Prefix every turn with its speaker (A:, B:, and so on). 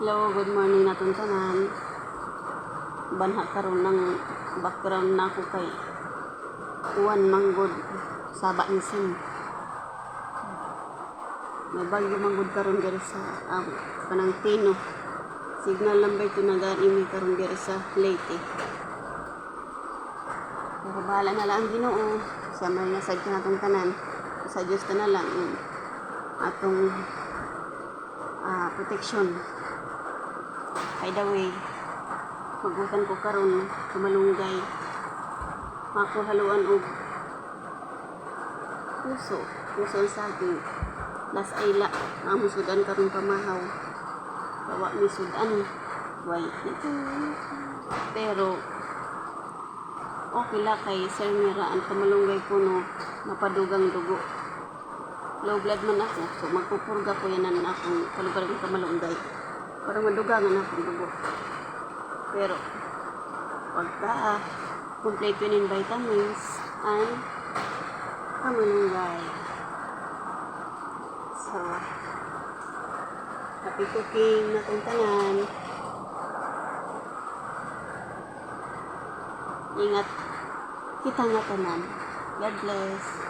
A: Hello, good morning natong tanan. Banha karon ng background na ako kay Juan Manggod Saba ni Sim. May bagyo manggod karon diri sa um, Panangtino. Signal number 2 na gani karon diri sa Leyte. Pero bahala na lang ang Ginoo sa may nasad ka natong tanan. Sa Diyos na lang yung atong ah, protection. By the way, magutan ko karon kumalunggay. Mako haluan og puso, puso ang saging. Las ayla, amo sudan karon pamahaw. Bawa ni sudan. Why? Pero okay la kay Sir Mira ang kamalunggay ko no mapadugang dugo. Low blood man ako, so magpupurga ko yan na akong kalugar ng kamalunggay para madugangan akong dugo. Pero, pagka kompleto yun in vitamins and kamalunggay. So, happy cooking na kong tanan. Ingat kita nga tanan. God bless.